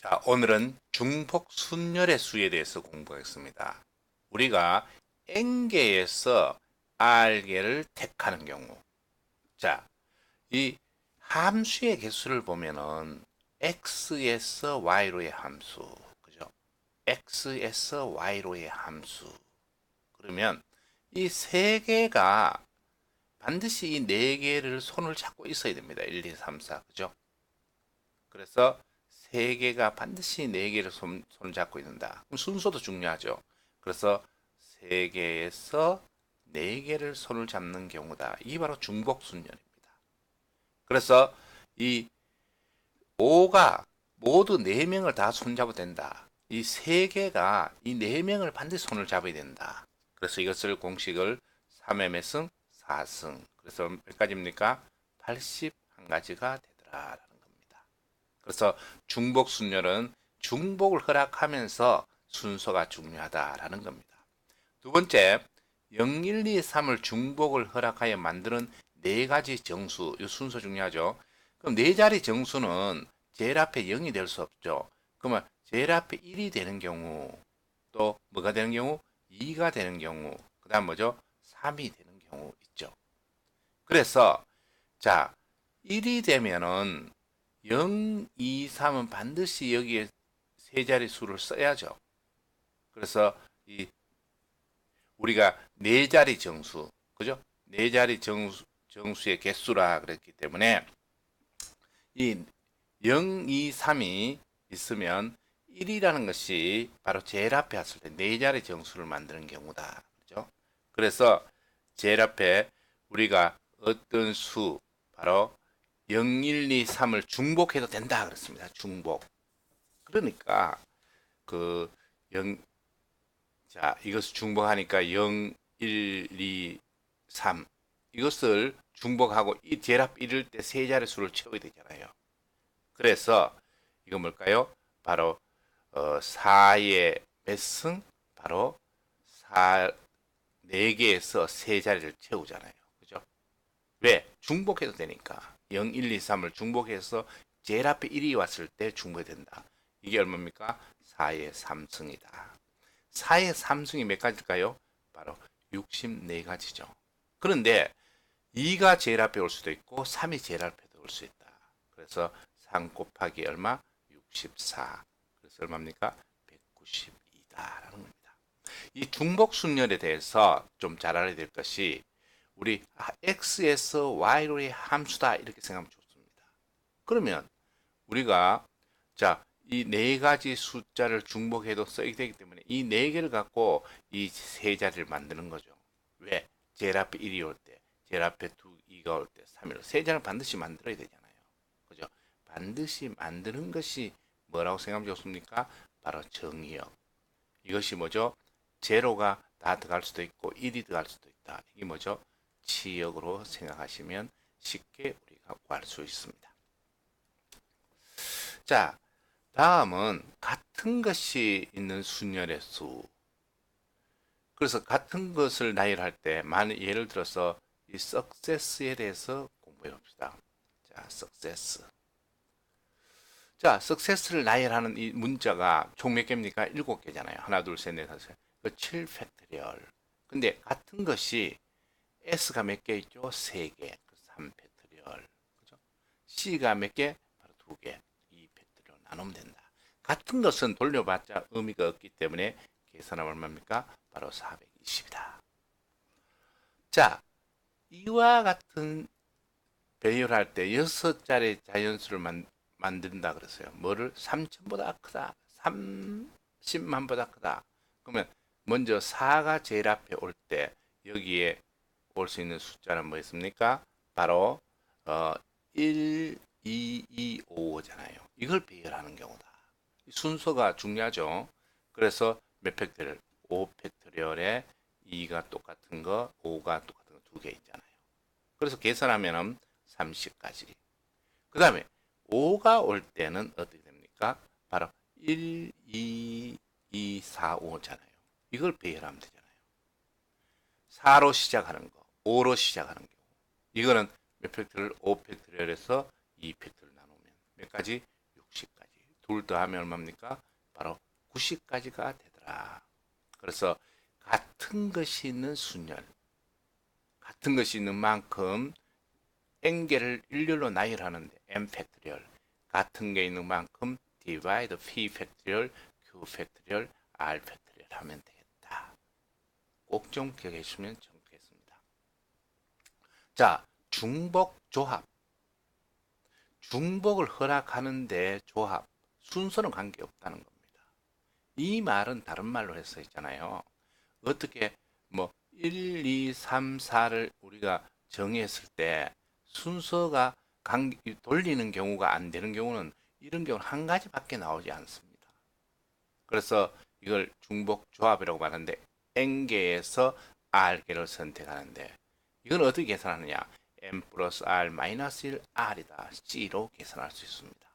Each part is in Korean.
자, 오늘은 중복 순열의 수에 대해서 공부하겠습니다. 우리가 n개에서 r개를 택하는 경우. 자, 이 함수의 개수를 보면은 x에서 y로의 함수. 그죠? x에서 y로의 함수. 그러면 이 세 개가 반드시 이 네 개를 손을 잡고 있어야 됩니다. 1, 2, 3, 4. 그죠? 그래서 세 개가 반드시 네 개를 손, 손을 잡고 있는다. 순서도 중요하죠. 그래서 세 개에서 네 개를 손을 잡는 경우다. 이게 바로 중복 순열입니다. 그래서 이 5가 모두 네 명을 다 손잡아도 된다. 이 세 개가 이 네 명을 반드시 손을 잡아야 된다. 그래서 이것을 공식을 3의 몇승 4승. 그래서 몇 가지입니까? 81가지가 되더라. 그래서 중복 순열은 중복을 허락하면서 순서가 중요하다라는 겁니다. 두 번째, 0, 1, 2, 3을 중복을 허락하여 만드는 네 가지 정수, 이 순서 중요하죠. 그럼 네 자리 정수는 제일 앞에 0이 될 수 없죠. 그러면 제일 앞에 1이 되는 경우, 또 뭐가 되는 경우? 2가 되는 경우, 그 다음 뭐죠? 3이 되는 경우 있죠. 그래서, 자, 1이 되면은 0, 2, 3은 반드시 여기에 세 자리 수를 써야죠. 그래서 이 우리가 네 자리 정수, 그죠? 네 자리 정수, 정수의 개수라 그랬기 때문에 이 0, 2, 3이 있으면 1이라는 것이 바로 제일 앞에 왔을 때 네 자리 정수를 만드는 경우다. 그죠? 그래서 제일 앞에 우리가 어떤 수, 바로 0, 1, 2, 3을 중복해도 된다 그랬습니다. 중복. 그러니까 그 0, 자 이것을 중복하니까 0, 1, 2, 3 이것을 중복하고 이앞 1일 때세 자리 수를 채워야 되잖아요. 그래서 이거 뭘까요? 바로 어, 4의 몇 승? 바로 4, 4개에서 세 자리를 채우잖아요. 그죠? 왜? 중복해도 되니까. 0, 1, 2, 3을 중복해서 제일 앞에 1이 왔을 때 중복이 된다. 이게 얼마입니까? 4의 3승이다. 4의 3승이 몇 가지일까요? 바로 64가지죠. 그런데 2가 제일 앞에 올 수도 있고 3이 제일 앞에 올 수 있다. 그래서 3 곱하기 얼마? 64. 그래서 얼마입니까? 192다라는 겁니다. 이 중복 순열에 대해서 좀 잘 알아야 될 것이 우리 x에서 y로의 함수다 이렇게 생각하면 좋습니다. 그러면 우리가 자, 이 네 가지 숫자를 중복해도 써야 되기 때문에 이 네 개를 갖고 이 세 자리를 만드는 거죠. 왜? 제일 앞에 1이 올 때, 제일 앞에 2, 2가 올 때, 3일 세 자리를 반드시 만들어야 되잖아요. 그죠? 반드시 만드는 것이 뭐라고 생각하면 좋습니까? 바로 정의역. 이것이 뭐죠? 제로가 다 들어갈 수도 있고 1이 들어갈 수도 있다. 이게 뭐죠? 치역으로 생각하시면 쉽게 우리가 구할 수 있습니다. 자, 다음은 같은 것이 있는 순열의 수. 그래서 같은 것을 나열할 때, 만 예를 들어서 이 success에 대해서 공부해 봅시다. 자, success. 자, success를 나열하는 이 문자가 총 몇 개입니까? 일곱 개잖아요. 하나, 둘, 셋, 넷, 다섯. 그 7팩토리얼. 근데 같은 것이 S가 몇 개 있죠? 3개. 3팩토리얼. 그죠? C가 몇 개? 바로 2개. 2팩토리얼 나누면 된다. 같은 것은 돌려봤자 의미가 없기 때문에 계산하면 얼마입니까? 바로 420이다. 자, 이와 같은 배열할 때 6자리 자연수를 만, 만든다 그랬어요. 뭐를? 3천보다 크다. 30만보다 크다. 그러면 먼저 4가 제일 앞에 올 때 여기에 볼수 있는 숫자는 뭐였습니까? 바로 어, 1, 2, 2, 5잖아요. 이걸 배열하는 경우다. 순서가 중요하죠. 그래서 몇 팩토리얼? 5 팩토리얼에 2가 똑같은 거, 5가 똑같은 거 두 개 있잖아요. 그래서 계산하면은 30까지. 그 다음에 5가 올 때는 어떻게 됩니까? 바로 1, 2, 2, 4, 5잖아요. 이걸 배열하면 되잖아요. 4로 시작하는 거. 5로 시작하는 경우. 이거는 몇 팩토리얼? 5팩토리얼에서 2팩토리얼 나누면 몇 가지? 60가지. 둘 더하면 얼마입니까? 바로 90까지가 되더라. 그래서 같은 것이 있는 순열, 같은 것이 있는 만큼 n개를 일렬로 나열하는데 n 팩토리얼 같은 게 있는 만큼 divide p 팩토리얼 q 팩토리얼 r 팩토리얼 하면 되겠다. 꼭 좀 기억해 주시면. 자, 중복 조합. 중복을 허락하는데 조합 순서는 관계없다는 겁니다. 이 말은 다른 말로 해서 있잖아요. 어떻게 뭐 1, 2, 3, 4를 우리가 정했을 때 순서가 관- 돌리는 경우가 안 되는 경우는 이런 경우는 한 가지밖에 나오지 않습니다. 그래서 이걸 중복 조합이라고 말하는데 n개에서 r개를 선택하는데 이건 어떻게 계산하느냐? n 플러스 r 마이너스 1 r이다. c로 계산할 수 있습니다.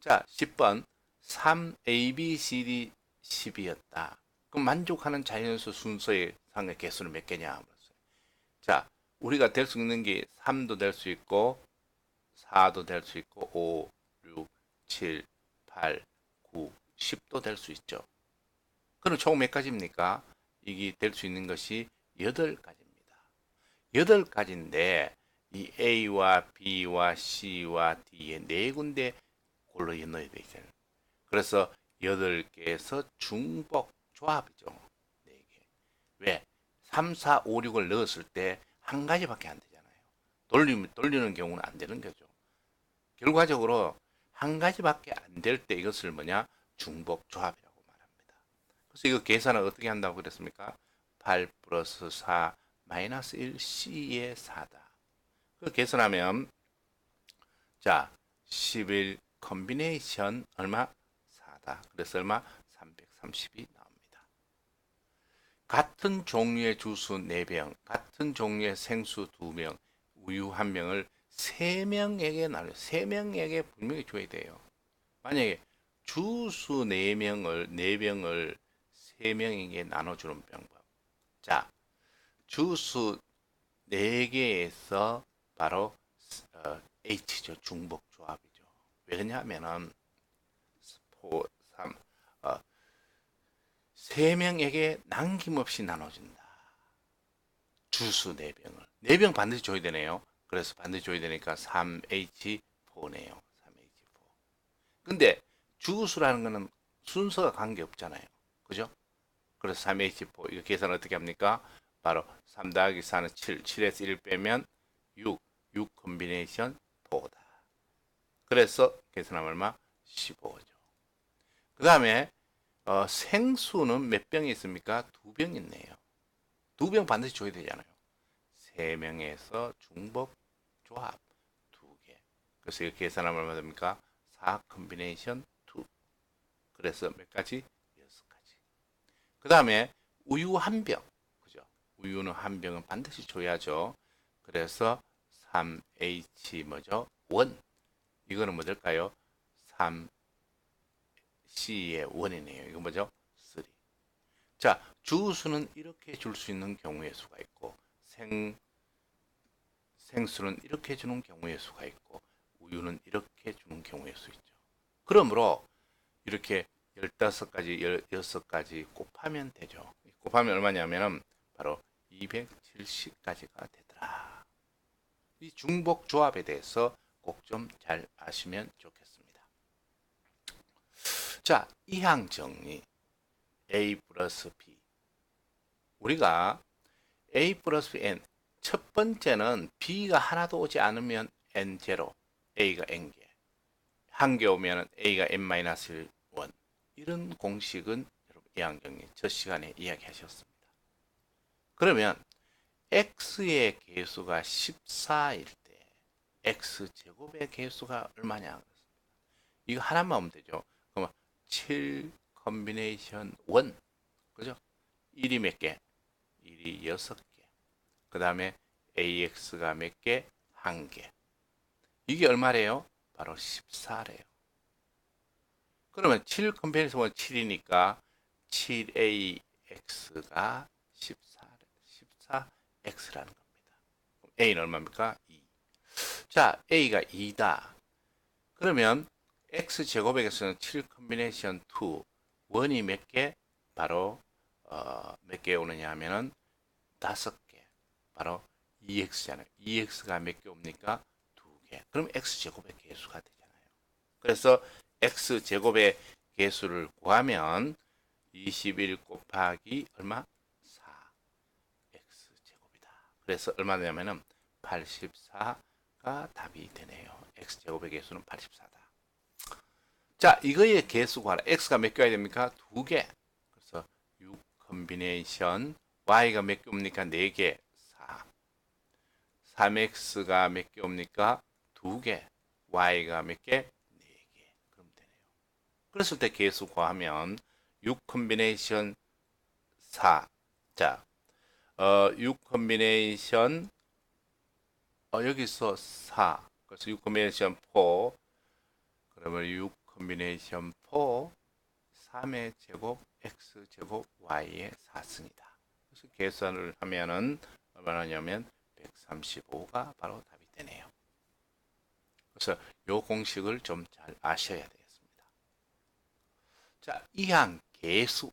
자, 10번 3 a, b, c, d, 10이었다. 그럼 만족하는 자연수 순서의 상의 개수는 몇 개냐? 자, 우리가 될 수 있는 게 3도 될 수 있고 4도 될 수 있고 5, 6, 7, 8, 9, 10도 될 수 있죠. 그럼 총 몇 가지입니까? 이게 될 수 있는 것이 8가지입니다. 8가지인데 이 A와 B와 C와 D에 네 군데 골로 넣어야 되잖아요. 그래서 8개에서 중복 조합이죠. 4개. 왜? 3, 4, 5, 6을 넣었을 때 한 가지밖에 안 되잖아요. 돌리면, 돌리는 경우는 안 되는 거죠. 결과적으로 한 가지밖에 안 될 때 이것을 뭐냐? 중복 조합이라고 말합니다. 그래서 이거 계산을 어떻게 한다고 그랬습니까? 8 플러스 4 마이너스 1 C의 4다. 그 계산하면 자, 11 컨비네이션 얼마? 4다. 그래서 얼마? 330이 나옵니다. 같은 종류의 주스 4병, 같은 종류의 생수 2명, 우유 1명을 3명에게 나눠 3명에게 분명히 줘야 돼요. 만약에 주스 4명을 4병을 3명에게 나눠주는 방법. 자, 주스 4개에서 바로 어, H죠. 중복 조합이죠. 왜냐하면은 4, 3, 어, 3명에게 남김없이 나눠준다. 주스 4병을. 4병 반드시 줘야 되네요. 그래서 반드시 줘야 되니까 3H4네요. 3H4. 근데 주수라는 거는 순서가 관계없잖아요. 그죠? 그래서 3H4 이거 계산 어떻게 합니까? 바로 3 더하기 4는 7, 7에서 1 빼면 6, 6 컨비네이션 4다. 그래서 계산하면 얼마? 15죠. 그 다음에 어, 생수는 몇 병이 있습니까? 두 병 있네요. 두 병 반드시 줘야 되잖아요. 세 명에서 중복 조합 두 개. 그래서 이거 계산하면 얼마 됩니까? 4 컨비네이션 2. 그래서 몇 가지? 여섯 가지. 그 다음에 우유 한 병. 우유는 한 병은 반드시 줘야죠. 그래서 3H 뭐죠? 원. 이거는 뭐 될까요? 3C의 원이네요. 이거 뭐죠? 3. 자, 주수는 이렇게 줄 수 있는 경우의 수가 있고 생 생수는 이렇게 주는 경우의 수가 있고 우유는 이렇게 주는 경우의 수 있죠. 그러므로 이렇게 15가지, 16가지 곱하면 되죠. 곱하면 얼마냐면은 바로 270까지가 되더라. 이 중복 조합에 대해서 꼭 좀 잘 아시면 좋겠습니다. 자, 이항 정리. A 플러스 B. 우리가 A 플러스 N. 첫 번째는 B가 하나도 오지 않으면 N0, A가 N개. 한 개 오면 A가 N-1. 이런 공식은 여러분 이항정리 첫 시간에 이야기하셨습니다. 그러면 x의 개수가 14일 때 x 제곱의 개수가 얼마냐? 이거 하나만 하면 되죠. 그러면 7 컨비네이션 1 그죠? 1이 몇 개? 1이 6개. 그 다음에 AX가 몇 개? 한 개. 이게 얼마래요? 바로 14래요. 그러면 7 컴페리션 7이니까 7AX가 14, 14X라는 겁니다. A는 얼마입니까? 2. 자, A가 2다. 그러면 x 제곱에서는 7 컨비네이션 2 원이 몇 개? 바로 어, 몇 개 오느냐 하면은 다섯 개. 바로 2x잖아요. 2x가 몇 개 옵니까? 두 개. 그럼 x 제곱의 개수가 되잖아요. 그래서 x 제곱의 개수를 구하면 21 곱하기 얼마? 4 x 제곱이다. 그래서 얼마 되냐면은 84가 답이 되네요. x 제곱의 개수는 84다. 자, 이거의 개수 구하라. x가 몇 개가 됩니까? 두 개. 그래서 6 컨비네이션 y가 몇 개 옵니까? 4개. 4. 3x가 몇 개 옵니까? 두 개. y가 몇 개? 4개. 그럼 되네요. 그랬을 때 개수 구하면 6 컨비네이션 4. 자, 어, 6 컨비네이션 어, 여기서 4. 그래서 6 컨비네이션 4. 그러면 6 컨비네이션 4 3의 제곱 x 제곱 y의 4승이다. 그래서 계산을 하면은 얼마나냐면 135가 바로 답이 되네요. 그래서 요 공식을 좀 잘 아셔야 되겠습니다. 자, 이항 개수.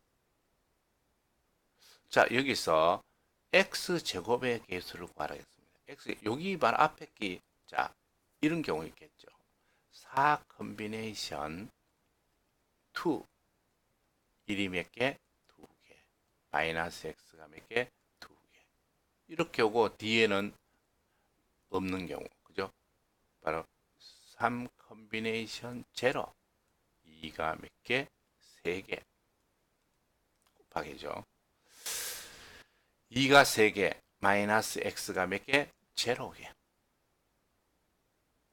자, 여기서 x 제곱의 개수를 구하라겠습니다. x 여기 바로 앞에 끼 자, 이런 경우 있겠죠. 4 컨비네이션 2 1이 몇 개? 2개. 마이너스 x가 몇 개? 2개. 이렇게 오고 뒤에는 없는 경우. 그죠? 바로 3 컨비네이션 0 2가 몇 개? 3개. 곱하기죠. 2가 3개. 마이너스 x가 몇 개? 0개.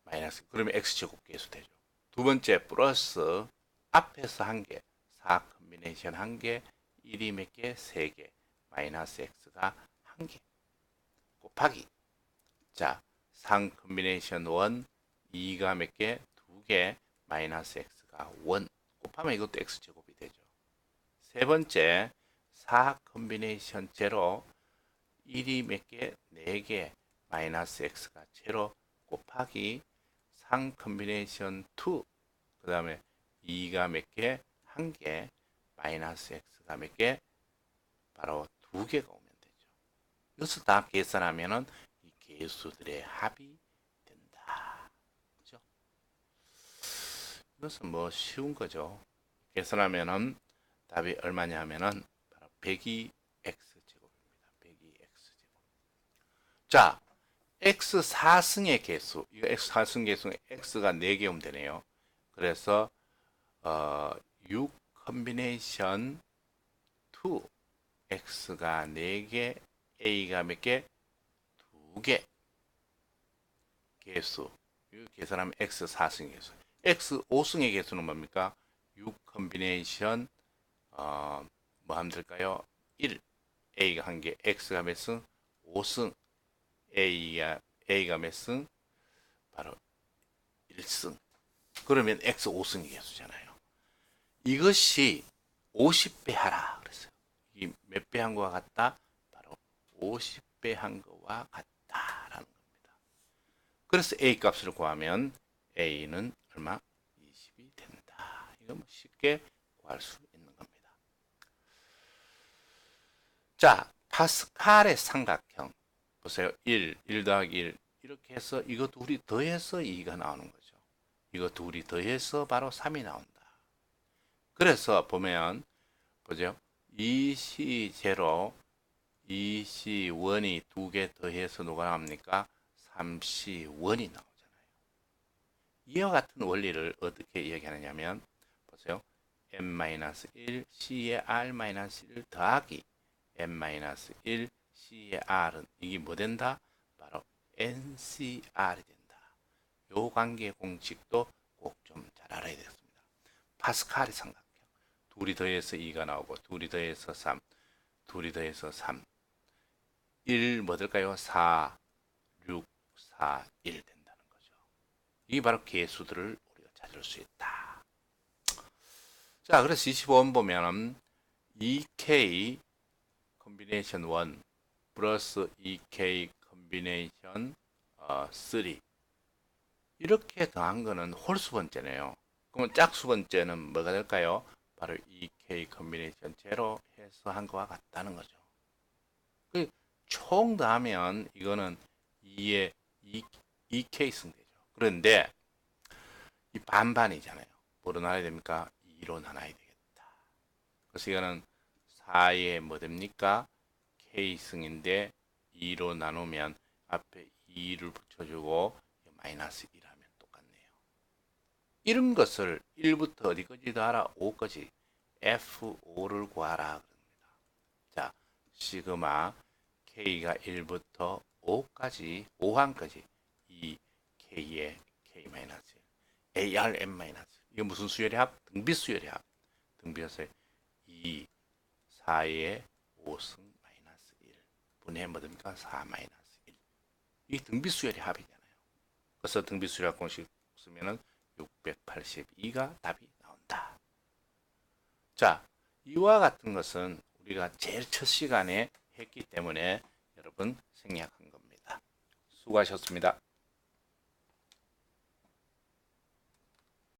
마이너스 그러면 x 제곱 계수 되죠. 두 번째 플러스 앞에서 한 개, 4 컨비네이션 한 개, 1이 몇 개? 3개. 마이너스 x가 한 개. 곱하기. 자, 3 컨비네이션 1, 2가 몇 개? 2개. 마이너스 x가 1. 곱하면 이것도 x 제곱이 되죠. 세 번째, 4 컨비네이션 0, 1이 몇 개? 4개. 마이너스 x가 0 곱하기 3 컨비네이션 2. 그 다음에 2가 몇 개? 한 개. 마이너스 x가 몇 개? 바로 두 개가 오면 되죠. 이것을 다 계산하면은 이 개수들의 합이 된다. 그죠? 이것은 뭐 쉬운 거죠. 계산하면은 답이 얼마냐 하면은 바로 102 x 제곱입니다. 102 x 제곱. 자, x 4승의 개수. 이거 x 4승 개수는 x가 4개 오면 되네요. 그래서 어, 6 컨비네이션 2 x가 4개, a가 몇 개? 2개. 개수. 이거 계산하면 x 4승의 개수. x 5승의 개수는 뭡니까? 6 컨비네이션 어, 뭐 하면 될까요? 1. a가 한 개, x가 몇 승? 5승. A가 a가 몇 승? 바로 1승. 그러면 x 5승의 개수잖아요. 이것이 50배 하라 그랬어요. 이몇배 한 거와 같다? 바로 50배 한 거와 같다라는 겁니다. 그래서 a 값을 구하면 a는 얼마? 20이 된다. 이거 뭐 쉽게 구할 수 있는 겁니다. 자, 파스칼의 삼각형 보세요. 1, 1 더하기 1 이렇게 해서 이거 둘이 더해서 2가 나오는 거죠. 이거 둘이 더해서 바로 3이 나온다. 그래서 보면 보죠. 2C0, 2C1이 두 개 더해서 누가 나옵니까? 3C1이 나오잖아요. 이와 같은 원리를 어떻게 이야기하느냐면 보세요. n-1 C의 r-1 더하기 n-1 C의 r은 이게 뭐 된다? 바로 NCR이 된다. 요 관계 공식도 꼭 좀 잘 알아야 되겠습니다. 파스칼의 삼각형. 둘이 더해서 2가 나오고 둘이 더해서 3, 둘이 더해서 3. 1 뭐 될까요? 4, 6, 4, 1 된다는 거죠. 이게 바로 개수들을 우리가 찾을 수 있다. 자, 그래서 25번 보면은 2K 컨비네이션 1 플러스 2K 컨비네이션 어, 3 이렇게 더한 거는 홀수 번째네요. 그러면 짝수 번째는 뭐가 될까요? 바로 2K 컨비네이션 제로 해서 한 거와 같다는 거죠. 그총 더하면 이거는 2의 2, 2K 승되죠. 그런데 이 반반이잖아요. 뭐로 나눠야 됩니까? 2로 나눠야 되겠다. 그래서 이거는 4의 뭐 됩니까? K승인데 2로 나누면 앞에 2를 붙여주고 마이너스 1 하면 똑같네요. 이런 것을 1부터 어디까지 더하라? 5까지 F5를 구하라 그럽니다. 자, 시그마 K가 1부터 5까지 5항까지 이 K의 K-1 ARM- 이거 무슨 수열의 합? 등비 수열의 합. 등비에서 2, 4의 5승 마이너스 1 분의 뭐됩니까? 4 마이너스 1. 이 등비 수열의 합이잖아요. 그래서 등비 수열 공식 쓰면은 682가 답이 나온다. 자, 이와 같은 것은 우리가 제일 첫 시간에 했기 때문에 여러분 생략한 겁니다. 수고하셨습니다.